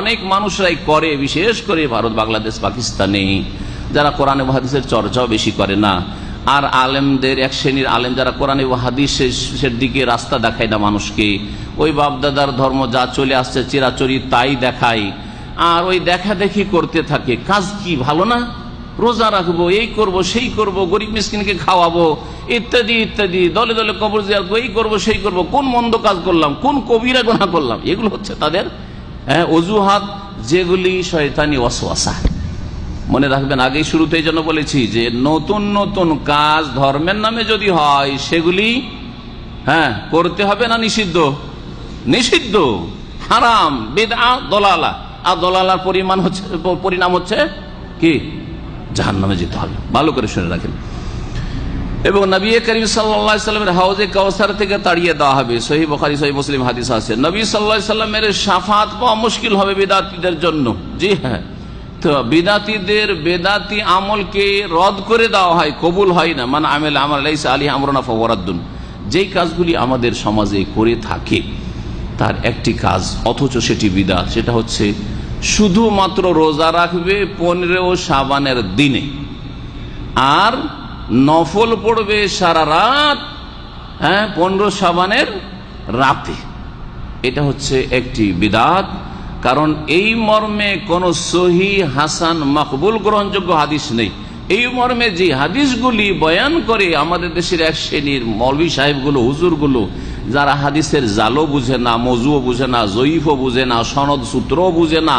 অনেক মানুষরাই করে, বিশেষ করে ভারত, বাংলাদেশ, পাকিস্তানে, যারা কোরআন এবং হাদিসের চর্চাও বেশি করে না। আর আলেমদের, এক শ্রেণির আলেম যারা কোরআন এবং হাদিসের দিকে রাস্তা দেখায় না মানুষকে। ওই বাপদাদার ধর্ম যা চলে আসছে চিরাচরি তাই দেখায়। আর ওই দেখা দেখি করতে থাকে। কাজ কি, ভালো না? রোজা রাখব, এই করব, সেই করব, গরিব মিসকিনকে খাওয়াবো, ইত্যাদি ইত্যাদি, দলে দলে কবর জিয়ারত এই করব, সেই করব, কোন মন্দ কাজ করলাম, কোন কবিরা গোনা করলাম, এগুলো হচ্ছে তাদের অজুহাত যেগুলি শয়তানি ওয়াসওয়াসা। মনে রাখবেন, আগেই শুরুতেই জন্য বলেছি যে নতুন নতুন কাজ ধর্মের নামে যদি হয়, সেগুলি হ্যাঁ করতে হবে না নিষিদ্ধ? নিষিদ্ধ। হারাম বেদা দলালা। আর দলালার পরিমাণ হচ্ছে, পরিণাম হচ্ছে কি? জাহান নামে যেতে হবে। ভালো করে শুনে রাখেন। এবং নবী করিম সাল্লামের হাউজে কাউসার থেকে তাড়িয়ে দেওয়া হবে। সহি বখারি সহি মুসলিম হাদিস আছে। নবী সাল্লাহ সাল্লামের সাফাত পাওয়া মুশকিল হবে বেদাতিদের জন্য। জি হ্যাঁ। তো বেদাতিদের বেদাতি আমলকে রদ করে দেওয়া হয়, কবুল হয় না। মানে আমেল আমর আলী আমরনা ফবরাদ্দুন যেই কাজগুলি আমাদের সমাজে করে থাকে, তার একটি কাজ, অথচ সেটি বিদাত, সেটা হচ্ছে শুধুমাত্র রোজা রাখবে পনেরো সাবানের দিনে। আর নফল পড়বে সারা রাত হ্যাঁ পনেরো সাবানের রাতে। এটা হচ্ছে একটি বিদাত, কারণ এই মর্মে কোন সহি হাসান মকবুল গ্রহণযোগ্য হাদিস নেই। এই মর্মে যে হাদিসগুলি বয়ান করে আমাদের দেশের এক শ্রেণির মৌলভী সাহেবগুলো, হুজুরগুলো, যারা হাদিসের জালও বুঝে না, মজুও বুঝে না, জয়ীফও বুঝে না, সনদ সূত্রও বুঝে না,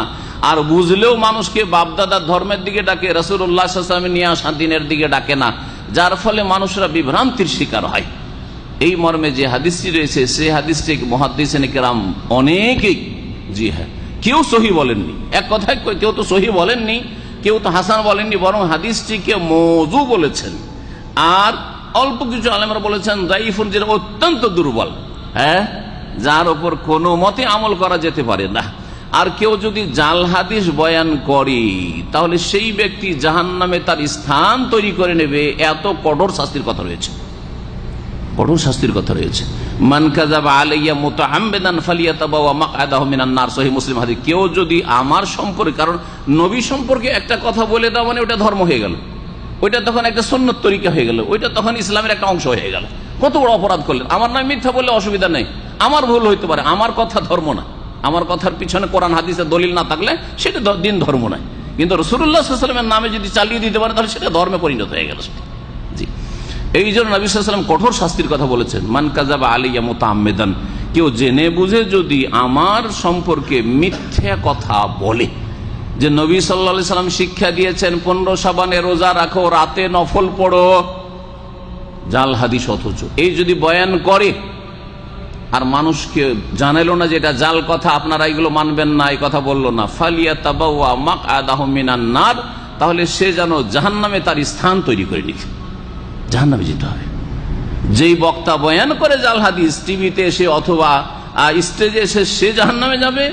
আর বুঝলেও মানুষকে বাপদাদার ধর্মের দিকে ডাকে রসুল্লাহামের নিয়ে দিনের দিকে ডাকে না। যার ফলে মানুষরা বিভ্রান্তির শিকার হয়। এই মর্মে যে হাদিসটি রয়েছে সে হাদিসটি মহাদিস অনেকেই জি হ্যাঁ কেউ সহি বলেননি। এক কথায় কেউ তো সহি বলেননি, কেউ তো হাসান বলেননি, বরং হাদিসটিকে মজু বলেছেন। আর অল্প কিছু আলেমরা বলেছেন, দাইফুন যেটা অত্যন্ত দুর্বল হ্যাঁ যার ওপর কোনো মতে আমল করা যেতে পারে না। আর কেউ যদি জাল হাদিস বয়ান করে, তাহলে সেই ব্যক্তি জাহান নামে তার স্থান তৈরি করে নেবে। এত কঠোর শাস্তির কথা রয়েছে। কঠোর শাস্তির কথা রয়েছে। মুসলিম কেউ যদি আমার সম্পর্কে, কারণ নবী সম্পর্কে একটা কথা বলে মানে ওটা ধর্ম হয়ে গেল। ওইটা তখন একটা তরিকা হয়ে গেল। ওইটা তখন ইসলামের একটা অংশ হয়ে গেল। কত বড় অপরাধ করলেন। আমার নামে মিথ্যা অসুবিধা নেই। আমার ভুল হইতে পারে। আমার কথা ধর্ম না। আমার কথার পিছনে কোরআন হাদিসের দলিল না থাকলে সেটা দিন ধর্ম নয়। কিন্তু রসুল্লাহামের নামে যদি চালিয়ে দিতে পারে, তাহলে সেটা ধর্মে পরিণত হয়ে গেল। জি। এই জন্য নবীলাম কঠোর শাস্তির কথা বলেছেন, মান কাজাবা আলিয়া মোতামেদান কেউ জেনে বুঝে যদি আমার সম্পর্কে মিথ্যা কথা বলে, যে নবী সাল্লা সাল্লাম শিক্ষা দিয়েছেন, পনেরো সাবানে রোজা রাখো, রাতে নফল পড়ো। জাল হাদিস অথচ। এই যদি বয়ান করে আর মানুষকে জানাইলো না যে এটা জাল কথা, আপনারা এগুলো মানবেন না, এই কথা বলল না। ফালিয়া তাবাউয়া মাক আদাহমিনান নার, তাহলে সে যেন জাহান নামে তার স্থান তৈরি করে নিক জাহান নামে যেতে হবে। যেই বক্তা বয়ান করে জাল হাদিস, টিভিতে এসে অথবা স্টেজে এসে সে জাহান নামে যাবে,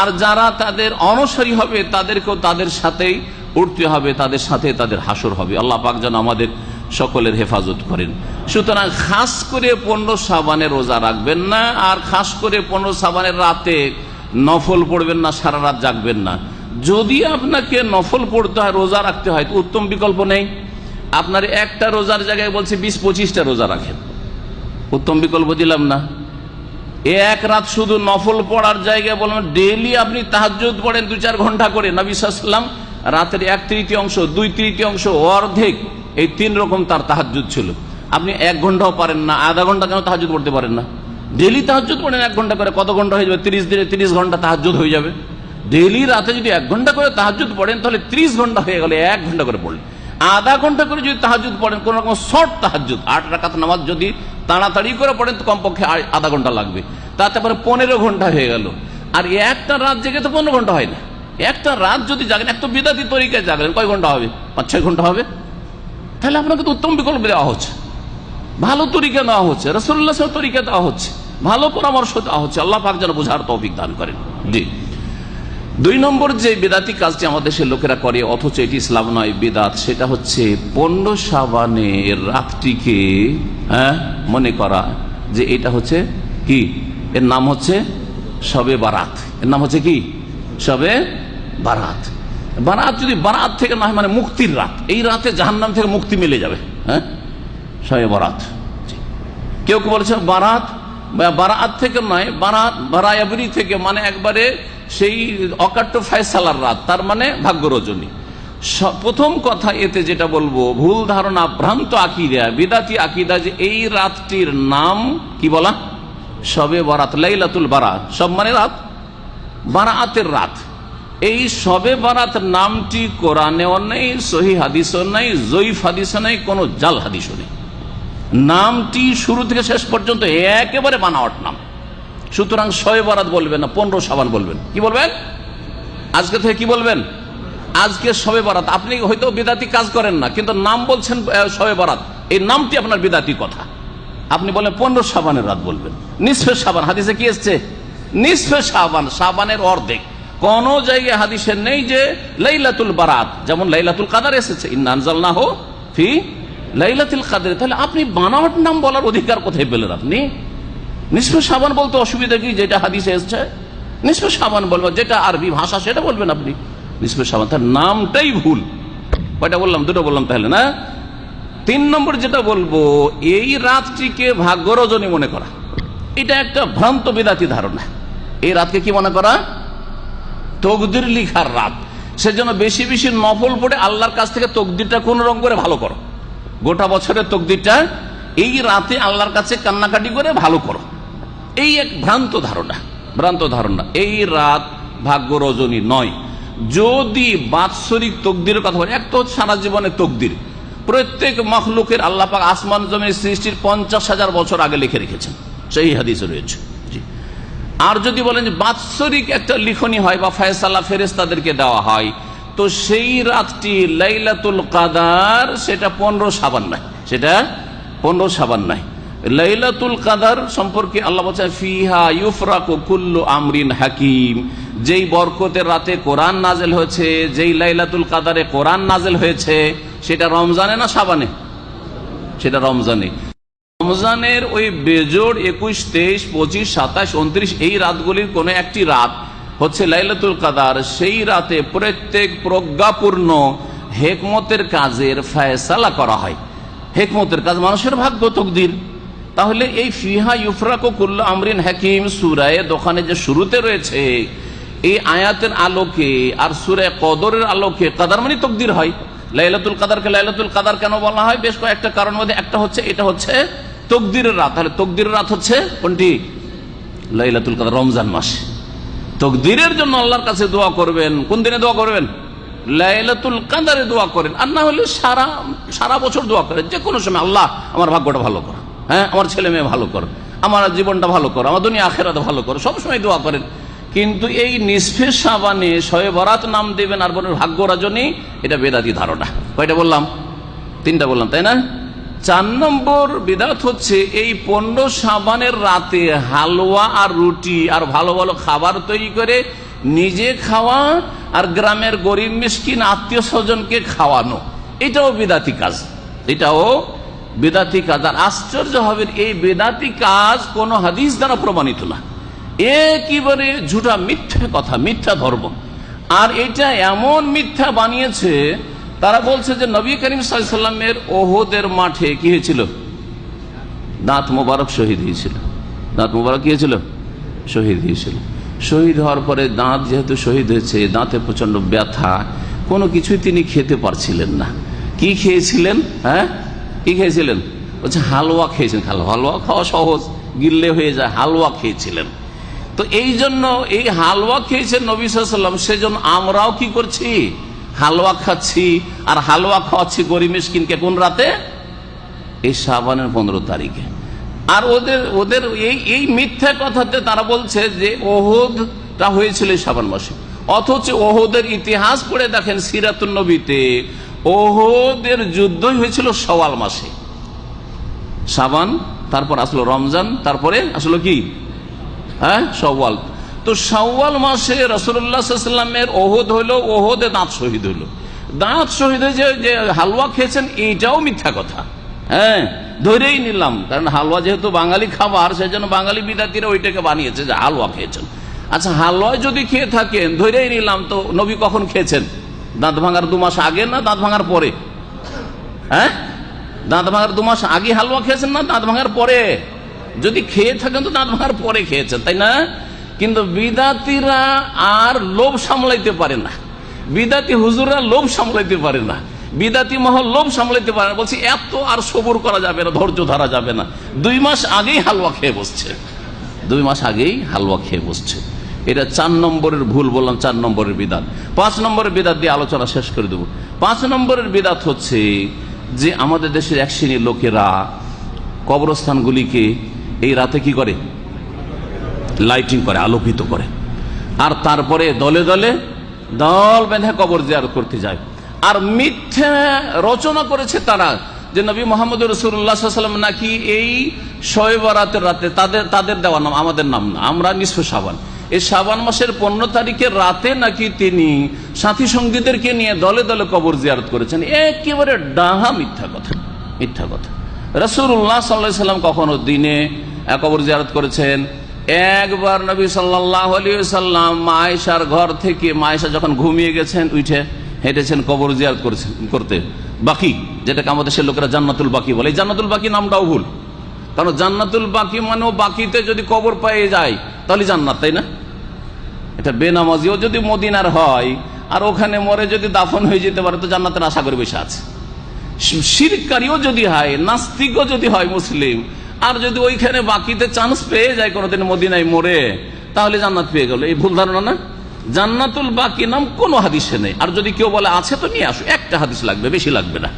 আর যারা তাদের অনসারী হবে, তাদেরকেও তাদের সাথেই উঠতে হবে, তাদের সাথে তাদের হাসর হবে। আল্লাহ পাক যেন আমাদের সকলের হেফাজত করেন। সুতরাং খাস করে পনেরো সাবানের রোজা রাখবেন না, আর খাস করে পনেরো সাবানের রাতে নফল পড়বেন না, সারা রাত জাগবেন না। যদি আপনাকে নফল পড়তে হয়, রোজা রাখতে হয় উত্তম বিকল্প নেই। আপনার একটা রোজার জায়গায় বলছে বিশ পঁচিশটা রোজা রাখেন। উত্তম বিকল্প দিলাম না। এক রাত শুধু নফল পড়ার জায়গায় বললাম ডেলি আপনি তাহাজুদ পড়েন দু চার ঘণ্টা করে। নবিসাম রাতের এক তৃতীয় অংশ দুই তৃতীয় অংশ অর্ধেক এই তিন রকম তার তাহাজুদ ছিল। আপনি এক ঘন্টাও পারেন না, আধা ঘণ্টা কেন তাহাজুদ পড়তে পারেন না? ডেলি তাহাজুদ পড়েন এক ঘণ্টা করে, কত ঘণ্টা হয়ে যাবে? তিরিশ দিনে তিরিশ ঘণ্টা তাহাজুদ হয়ে যাবে। ডেলি রাতে যদি এক ঘণ্টা করে তাহাজুদ পড়েন, তাহলে ত্রিশ ঘণ্টা হয়ে গেলে এক ঘণ্টা করে পড়লেন। আধা ঘণ্টা করে যদি তাহাজুদ পড়েন, কোন রকম শর্ট তাহাজুদ আট রাকাত নামাজ যদি তাড়াতাড়ি করে পড়েন, তো কমপক্ষে আধা ঘণ্টা লাগবে। তাতে পরে পনেরো ঘণ্টা হয়ে গেল। আর একটা রাত জেগে তো পনেরো ঘণ্টা হয় না। একটা রাত যদি জাগেন, এক তো বিদাতি তরিকায় জাগলেন, কয় ঘণ্টা হবে? পাঁচ, ছয় ঘণ্টা হবে? তাহলে আপনাকে তো উত্তম বিকল্প দেওয়া হচ্ছে। ভালো তরিকা দেওয়া হচ্ছে রসুল্লাহ তরিকা দেওয়া হচ্ছে, ভালো পরামর্শ দেওয়া হচ্ছে। আল্লাহ পাক যেন বোঝার তৌফিক দান করেন। জি। দুই নম্বর যে বেদাতি কাজটি আমাদের দেশের লোকেরা করে, অথচ এটি ইসলাম নয়, বেদাত, সেটা হচ্ছে পনেরো সাবানের রাতটিকে হ্যাঁ মনে করা যে এটা হচ্ছে কি? এর নাম হচ্ছে সবে বারাত। এর নাম হচ্ছে কি? সবে বারাত। বারাত যদি বারাত থেকে না হয় মানে মুক্তির রাত। এই রাতে জাহান্নাম থেকে মুক্তি মিলে যাবে হ্যাঁ? সবে বারাত। কেউ কেউ বলেছে বারাত? বারাত থেকে নয়, বারাত, বারায়াবরি থেকে মানে একবারে সেই অকাট্য ফায়সালার রাত, তার মানে ভাগ্য রজনী। প্রথম কথা এতে যেটা বলব, ভুল ধারণা ভ্রান্ত আকিদা, বিদাতি আকিদা যে এই রাতটির নাম কি বলা? সবে বারাত, লাইলাতুল বারাত। সব মানে রাত? বারাতের রাত। এই সবে বারাত নামটি কোরআনেও নেই, সহি হাদিসও নেই, জয়ীফ হাদিসও নেই, কোনো জাল হাদিসও নেই। নামটি শুরু থেকে শেষ পর্যন্ত একেবারে বানাওয়াট নাম। সুতরাং শয়ে বারাত বলবেন না, পনেরো সাবান বলবেন। কি বলবেন? আজকে থেকে কি বলবেন? আজকে শবে বারাত। আপনি হয়তো বিদাতি কাজ করেন না, কিন্তু নাম বলছেন শবে বরাত। এই নামটি আপনার বিদাতি কথা। আপনি বলেন পনেরো সাবানের রাত বলবেন। নিসফে সাবান, হাদিসে কি এসছে? নিসফে সাবান, সাবানের অর্ধেক। কোন জায়গায় হাদিসে নেই যে লাইলাতুল বারাত, যেমন লাইলাতুল কাদার এসেছে ইন্নানজাল না হো ফি লাইলাতুল কাদের তাহলে আপনি বানাওয়াট নাম বলার অধিকার কোথায় পেলেন আপনি? নিষ্প সাবান বলতে অসুবিধা কি যেটা হাদিসে এসছে? নিষ্প সাবান বলব যেটা আরবি ভাষা সেটা বলবেন আপনি। নিষ্প সাবান, তার নামটাই ভুল। কয়টা বললাম? দুটো বললাম তাহলে, না? তিন নম্বর যেটা বলব, এই রাতটিকে ভাগ্য রজনী মনে করা। এটা একটা ভ্রান্ত বিদাতি ধারণা। এই রাতকে কি মনে করা? তকদির লিখার রাত। সেজন্য বেশি বেশি নফল পড়ে আল্লাহর কাছ থেকে তকদিরটা কোন রং করে ভালো করো। গোটা বছরের তকদিরটা এই রাতে আল্লাহর কাছে কান্নাকাটি করে ভালো করো। এই এক ভ্রান্ত ধারণা ভ্রান্ত ধারণা। এই রাত ভাগ্য রজনী নয়। যদি বাৎসরিক তকদিরের কথা বলে, এক তো সারা জীবনের তকদির। প্রত্যেক মখলুকের আল্লাহ পাক আসমান জমির সৃষ্টির পঞ্চাশ হাজার বছর আগে লিখে রেখেছেন। সেই হাদিসে রয়েছে। আর যদি বলেন যে বাৎসরিক একটা লিখনি হয় বা ফয়সালা ফেরেস্তাদেরকে দেওয়া হয়, তো সেই রাতটি লাইলাতুল কাদার সেটা পনেরো সাবান নাই সেটা পনেরো সাবান নাই লাইলাতুল কাদার সম্পর্কে আল্লাহ বলছেন, ফিহা ইউফরাকু কুল্লু আমরিন হাকিম। যেই বরকতের রাতে কোরআন নাজেল হয়েছে, যেই লাইলাতুল কাদারে কোরআন নাজেল হয়েছে, সেটা রমজানে না সাবানে? সেটা রমজানে। রমজানের ওই বেজোড় একুশ, তেইশ, পঁচিশ, সাতাশ, উনত্রিশ এই রাতগুলির কোনো একটি রাত হচ্ছে লাইলাতুল কাদার। সেই রাতে প্রত্যেক প্রজ্ঞাপূর্ণ হেকমতের কাজের ফায়সালা করা হয়। হেকমতের কাজ মানুষের ভাগ্য তকদির। তাহলে এই ফিহা ইউফরাকো কুল্লা আমরিন হাকিম সুরায় দোকানে যে শুরুতে রয়েছে, এই আয়াতের আলোকে আর সুরায় কদরের আলোকে কাদার মানে তকদির হয়। লাইলাতুল কাদারকে লাইলাতুল কাদার কেন বলা হয়? বেশ কয়েকটা কারণ মধ্যে একটা হচ্ছে, এটা হচ্ছে তকদিরের রাত, তাহলে তকদিরের রাত হচ্ছে কোনটি? লাইলাতুল কাদার, রমজান মাস। তকদিরের জন্য আল্লাহর কাছে দোয়া করবেন। কোন দিনে দোয়া করবেন? লাইলাতুল কাদারে দোয়া করেন। আর না হলে সারা সারা বছর দোয়া করেন। যে কোনো সময় আল্লাহ আমার ভাগ্যটা ভালো কর। হ্যাঁ আমার ছেলে মেয়ে ভালো করো। আমার জীবনটা ভালো করো। আমার দুনিয়া আখেরাতে ভালো করো। সবসময় দোয়া করেন। কিন্তু এই নিষ্ফের সাবানে শয়ে বরাত নাম দেবেন আর বলেন ভাগ্য রাজনী, এটা বেদাতি ধারণা। কয়টা বললাম? তিনটা বললাম, তাই না? চার নম্বর বিদাত হচ্ছে এই পণ্য সাবানের রাতে হালুয়া আর রুটি আর ভালো ভালো খাবার তৈরি করে নিজে খাওয়া আর গ্রামের গরিব মিসকিন আত্মীয় স্বজনকে খাওয়ানো। এটাও বিদাতি কাজ। এটাও বেদাতি কাজ। আর আশ্চর্য হবে, এই বেদাতি কাজ কোন হাদিস দ্বারা প্রমাণিত না। একেবারে ঝুটা মিথ্যা কথা, মিথ্যা ধর্ম। আর এটা এমন মিথ্যা বানিয়েছে তারা বলছে যে নবী করিম সাল্লামের ওহদের মাঠে কি হয়েছিল? দাঁত মোবারক শহীদ হয়েছিল। দাঁত মোবারক কি হয়েছিল? শহীদ হয়েছিল। শহীদ হওয়ার পরে দাঁত যেহেতু শহীদ হয়েছে দাঁতে প্রচণ্ড ব্যথা, কোনো কিছুই তিনি খেতে পারছিলেন না। কি খেয়েছিলেন? হ্যাঁ? কি খেয়েছিলেন? বলছে হালুয়া খেয়েছেন। হালুয়া খাওয়া সহজ গিললে হয়ে যায় হালুয়া খেয়েছিলেন। তো এই জন্য এই হালুয়া খেয়েছেন নবী সাল্লাম সেজন্য আমরাও কি করছি? হালুয়া খাচ্ছি, আর হালুয়া খাওয়াচ্ছি গরিব মিসকিনকে কোন রাতে? এই সাবানের পনেরো তারিখে। আর ওদের ওদের এই এই মিথ্যা কথাতে তারা বলছে যে ওহদটা হয়েছিল এই সাবান মাসে। অথচ ওহদের ইতিহাস পড়ে দেখেন সিরাতুল নবীতে, ওহদের যুদ্ধই হয়েছিল সওয়াল মাসে। সাবান তারপর আসলো রমজান, তারপরে আসলো কি? হ্যাঁ সওয়াল তো সাওয়াল মাসে রসুল্লাহামের ওহদ হইল ওহদে দাঁত শহীদ হইল দাঁত শহীদ হয়ে যে- যে হালুয়া খেয়েছেন, এইটাও মিথ্যা কথা। হ্যাঁ ধরেই নিলাম, কারণ হালুয়া যেহেতু বাঙালি খাবার সেই জন্য বাঙালি বিদ্যার্থীরা ওইটাকে বানিয়েছে যে হালুয়া খেয়েছেন। আচ্ছা হালুয়া যদি খেয়ে থাকেন, ধরেই নিলাম তো নবী কখন খেয়েছেন? দাঁত ভাঙার দু মাস আগে না দাঁত ভাঙার পরে? হ্যাঁ? দাঁত ভাঙার দু মাস আগে হালুয়া খেয়েছেন না দাঁত ভাঙার পরে? যদি খেয়ে থাকেন তো দাঁত ভাঙার পরে খেয়েছেন, তাই না? কিন্তু বিদাতিরা আর লোভ সামলাইতে পারে না। বিদাতি হুজুররা লোভ সামলাইতে পারে না। বিদাতি মহল লোভ সামলাইতে পারে না। বলছি, এত আর সবুর করা যাবে না, ধৈর্য ধরা যাবে না। দুই মাস আগেই হালুয়া খেয়ে বসছে। দুই মাস আগেই হালুয়া খেয়ে বসছে। এটা চার নম্বরের ভুল বললাম, চার নম্বরের বিদাত। পাঁচ নম্বরের বিদাত দিয়ে আলোচনা শেষ করে দেবো। পাঁচ নম্বরের বিদাত হচ্ছে যে আমাদের দেশের এক শ্রেণির লোকেরা কবরস্থানগুলিকে এই রাতে কি করে? লাইটিং করে, আলোকিত করে। আর তারপরে দলে দলে দল বেঁধে কবর জিয়ার করতে যায়। আর মিথ্যে রচনা করেছে তারা যে নবী মোহাম্মদ রসুল্লাহাম নাকি এই শোয়েবরাতের রাতে তাদের তাদের দেওয়া নাম, আমাদের নাম না। আমরা নিঃস্ব সাবান। এই সাবান মাসের পনেরো তারিখের রাতে নাকি তিনি সাথী সঙ্গীদেরকে নিয়ে দলে দলে কবর জিয়ারত করেছেন। একেবারে ডাহা মিথ্যা কথা মিথ্যা কথা। রসুল্লাহ সাল্লাহ সাল্লাম কখনো দিনে কবর জিয়ারত করেছেন? একবার নবী সাল্লাহ আলী সাল্লাম মায়েশার ঘর থেকে, মায়েশা যখন ঘুমিয়ে গেছেন, উঠে হেঁটেছেন কবর জিয়ারত করেছেন, করতে। বাকি, যেটাকে আমাদের সে লোকেরা জান্নাতুল বাকি বলে। জান্নাতুল বাকি নামটাও ভুল। কারণ জান্নাতুল বাকি মানেও বাকিতে যদি কবর পেয়ে যায়, তাহলে জান্নাত, তাই না? এটা বেনামাজিও যদি মদিনার হয়, আর ওখানে মরে যদি দাফন হয়ে যেতে পারে, তো জান্নাতের আশা করে বসে আছে। শিরকারীও যদি হয়, নাস্তিকও যদি হয় মুসলিম আর যদি ওইখানে বাকিতে চান্স পেয়ে যায় কোনোদিন মদিনায় মরে, তাহলে জান্নাত পেয়ে গেল। এই ভুল ধারণা না? জান্নাতুল বাকি নাম কোনো হাদিসে নেই। আর যদি কেউ বলে, আছে তো নিয়ে আসো। একটা হাদিস লাগবে, বেশি লাগবে না।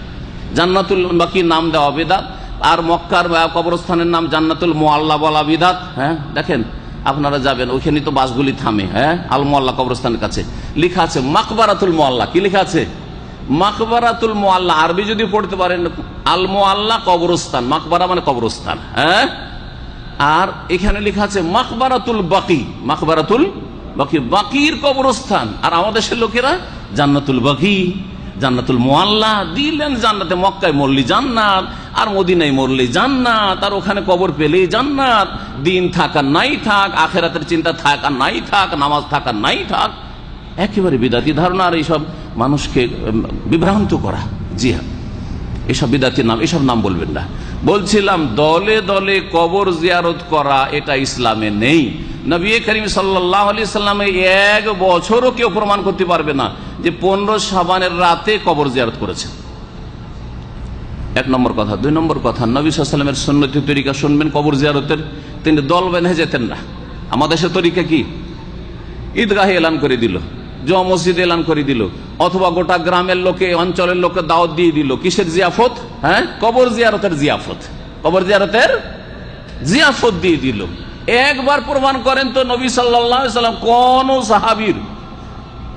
জান্নাতুল বাকি নাম দেওয়া বেদাত। আর মক্কার কবরস্থানের নাম জান্নাতুল মোয়াল্লা বলা বিদাত। হ্যাঁ দেখেন, আপনারা যাবেন ওইখানে তো বাসগুলি থামে। হ্যাঁ আল মোয়াল্লা কবরস্থানের কাছে। লেখা আছে, মাকবারাতুল মোয়াল্লা কি লেখা আছে? মাকবারাতুল মোয়াল্লা আরবি যদি পড়তে পারেন, আল মোয়াল্লা কবরস্থান। মাকবারা মানে কবরস্থান হ্যাঁ? আর এখানে লেখা আছে মাকবারাতুল বাকি মাকবারাতুল বাকি, বাকির কবরস্থান। আর আমাদের দেশের লোকেরা জান্নাতুল বাকি, জান্নাতুল মোয়াল্লা দিলেন জান্নাতে, মক্কায় মরলি জান্নাত, আর মদিনায় মরলি জান্নাত, আর ওখানে কবর পেলেই জান্নাত। দিন থাক আর নাই থাক, আখেরাতের চিন্তা থাক আর নাই থাক, নামাজ থাক আর নাই থাক, একেবারে বিদাতি ধারণা আর এইসব। মানুষকে বিভ্রান্ত করা। জি হ্যাঁ। এসব বিদাতির নাম, এসব নাম বলবেন না। বলছিলাম, দলে দলে কবর জিয়ারত করা এটা ইসলামে নেই। নবী করিম সাল্লাহ আলি এক বছরও কেউ প্রমাণ করতে পারবে না যে পনেরো সাবানের রাতে কবর জিয়ারত করেছে এক নম্বর কথা। দুই নম্বর কথা, নবী সাল্লামের সন্ন্যতি তরিকা শুনবেন কবর জিয়ারতের। তিনি দল বেঁধে যেতেন না। আমাদের সে তরিকা কি? ঈদগাহে এলান করে দিল। জমা মসজিদ এলান করে দিল, অথবা গোটা গ্রামের লোকে, অঞ্চলের লোকে দাওয়াত দিয়ে দিল। কিসের জিয়াফত? হ্যাঁ? কবর জিয়ারতের জিয়াফত। কবর জিয়ারতের জিয়াফত দিয়ে দিল। একবার প্রমাণ করেন তো নবী সাল্লাম কোন সাহাবির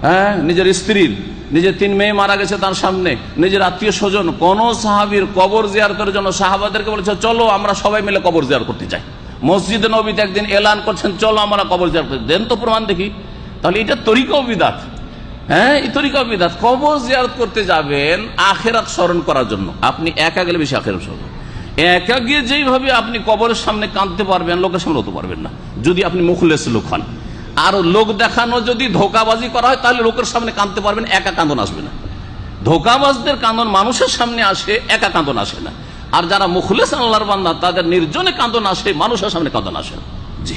হ্যাঁ? নিজের স্ত্রীর, নিজের তিন মেয়ে মারা গেছে তার সামনে, নিজের আত্মীয় স্বজন, কোন সাহাবির কবর জিয়ারতের জন্য সাহাবাদেরকে বলেছে, চলো আমরা সবাই মিলে কবর জিয়ার করতে চাই। মসজিদে নবীতে একদিন এলান করছেন, চলো আমরা কবর জিয়ার দেন তো প্রমাণ দেখি তাহলে এটা তরিকাও বিদাত। হ্যাঁ এই তরিকাও বিদাত। কবর জিয়ারত করতে যাবেন আখেরাত স্মরণ করার জন্য। আপনি একা গেলে বেশি আখেরাত স্মরণ একা গিয়ে যেইভাবে আপনি কবরের সামনে কাঁদতে পারবেন, লোকের সামনে হতে পারবেন না। যদি আপনি মুখলেস লোক হন। আর লোক দেখানো যদি ধোকাবাজি করা হয়, তাহলে লোকের সামনে কাঁদতে পারবেন, একা কাঁদন আসবে না। ধোকাবাজদের কান্দন মানুষের সামনে আসে, একা কাঁদন আসে না। আর যারা মুখলেস আল্লাহর বান্দা, তাদের নির্জনে কাঁদন আসে, মানুষের সামনে কাঁদন আসে না। জি।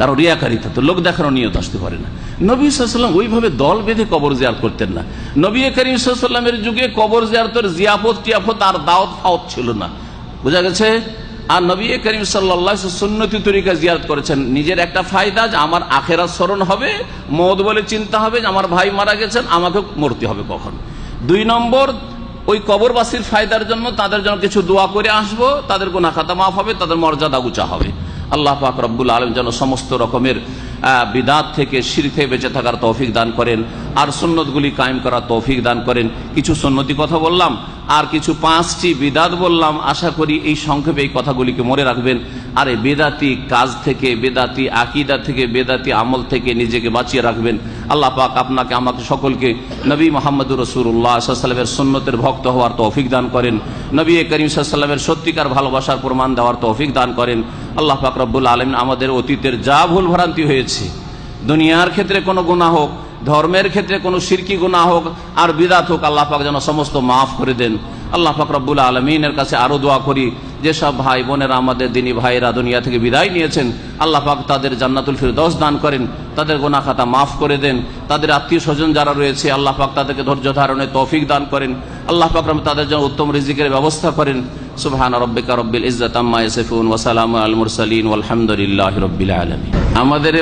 কারও রিয়াকারিতা লোক দেখানো নিয়ত আসতে পারে না। নবী সাল্লাম ওইভাবে দল বেঁধে কবর জিয়ার করতেন না। নবী করিম সাল্লামের যুগে কবর জিয়ারতের জিয়াফত, টিয়াফত আর দাওয়াত, ফাওত ছিল না। বোঝা গেছে? আর নবী করিম সাল্লাহ সুন্নতি তরিকা জিয়ারত করেছেন। নিজের একটা ফায়দা যে আমার আখেরা স্মরণ হবে মদ বলে চিন্তা হবে যে আমার ভাই মারা গেছেন, আমাকে মরতে হবে কখন? দুই নম্বর, ওই কবরবাসীর ফায়দার জন্য তাদের জন্য কিছু দোয়া করে আসব, তাদের গুনা খাতা মাফ হবে, তাদের মর্যাদা উঁচা হবে। আল্লাহ পাক রব্বুল আলম যেন সমস্ত রকমের বিদাত থেকে সিঁড়ি বেঁচে থাকার তৌফিক দান করেন, আর সন্ন্যতগুলি কায়েম করার তৌফিক দান করেন। কিছু সন্ন্যতি কথা বললাম, আর কিছু পাঁচটি বিদাত বললাম। আশা করি এই সংক্ষেপে এই কথাগুলিকে মনে রাখবেন। আর এই বেদাতি কাজ থেকে, বেদাতি আকিদা থেকে, বেদাতি আমল থেকে নিজেকে বাঁচিয়ে রাখবেন। আল্লাহ পাক আপনাকে, আমাকে সকলকে নবী মোহাম্মদুর রসুল্লাহ সাল্লামের সন্ন্যতের ভক্ত হওয়ার তৌফিক দান করেন। নবী করিম সাল্লামের সত্যিকার ভালোবাসার প্রমাণ দেওয়ার তৌফিক দান করেন। আল্লাহ পাক রব্বুল আলম আমাদের অতীতের যা ভুল ভ্রান্তি হয়েছে দিয়েছে দুনিয়ার ক্ষেত্রে কোনো গুণা হোক, ধর্মের ক্ষেত্রে কোনো সিরকি গুণা হোক, আর বিদাত হোক, আল্লাহ পাক যেন সমস্ত মাফ করে দেন। আল্লাহ পাক রব্বুল আলমিনের কাছে আরও দোয়া করি যেসব ভাই বোনেরা আমাদের দিনী ভাইয়েরা দুনিয়া থেকে বিদায় নিয়েছেন, আল্লাহ পাক তাদের জান্নাতুল ফিরদৌস দান করেন, তাদের গোনা খাতা মাফ করে দেন, তাদের আত্মীয় স্বজন যারা রয়েছে, আল্লাহ পাক তাদেরকে ধৈর্য ধারণে তৌফিক দান করেন, আল্লাহ পাক তাদের জন্য উত্তম রিজিকের ব্যবস্থা করেন। সুবহান রব্বিকা রব্বিল ইজ্জাত আম্মা ইয়াসিফুন, ওয়া সালামু আল মুরসালিন, ওয়ালহামদুলিল্লাহি রাব্বিল আলামিন। আমাদের